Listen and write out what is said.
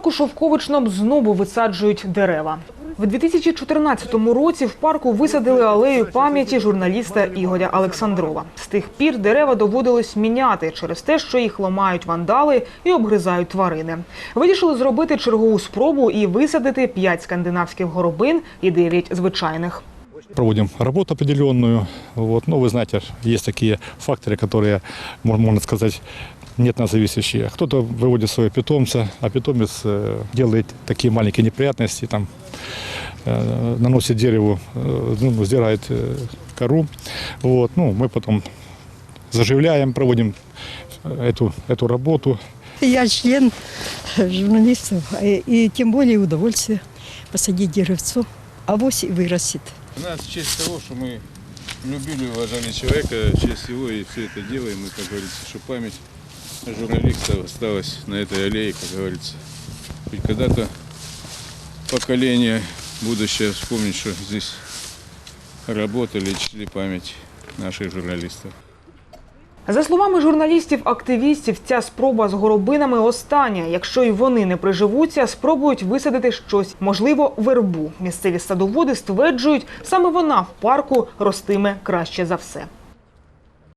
парку Шовковичном знову висаджують дерева. В 2014 році в парку висадили алею пам'яті журналіста Ігоря Олександрова. З тих пір дерева доводилось міняти через те, що їх ламають вандали і обгризають тварини. Вирішили зробити чергову спробу і висадити п'ять скандинавських горобин і дев'ять звичайних. проводим работу определенную. Вот. Но вы знаете, есть такие факторы, которые, мож- можно сказать, нет на зависящие. Кто-то выводит своего питомца, а питомец э, делает такие маленькие неприятности, там, э, наносит дереву, э, ну, сдирает кору. Вот. Ну, мы потом заживляем, проводим эту, эту работу. Я член журналистов, и, и тем более удовольствие посадить деревцо, авось и вырастет. У нас в честь того, что мы любили и уважали человека, в честь его и все это делаем, и, как говорится, что память журналистов осталась на этой аллее, как говорится. Ведь когда-то поколение будущее вспомнит, что здесь работали и память наших журналистов. За словами журналістів-активістів, ця спроба з горобинами остання. Якщо й вони не приживуться, спробують висадити щось, можливо, вербу. Місцеві садоводи стверджують, саме вона в парку ростиме краще за все.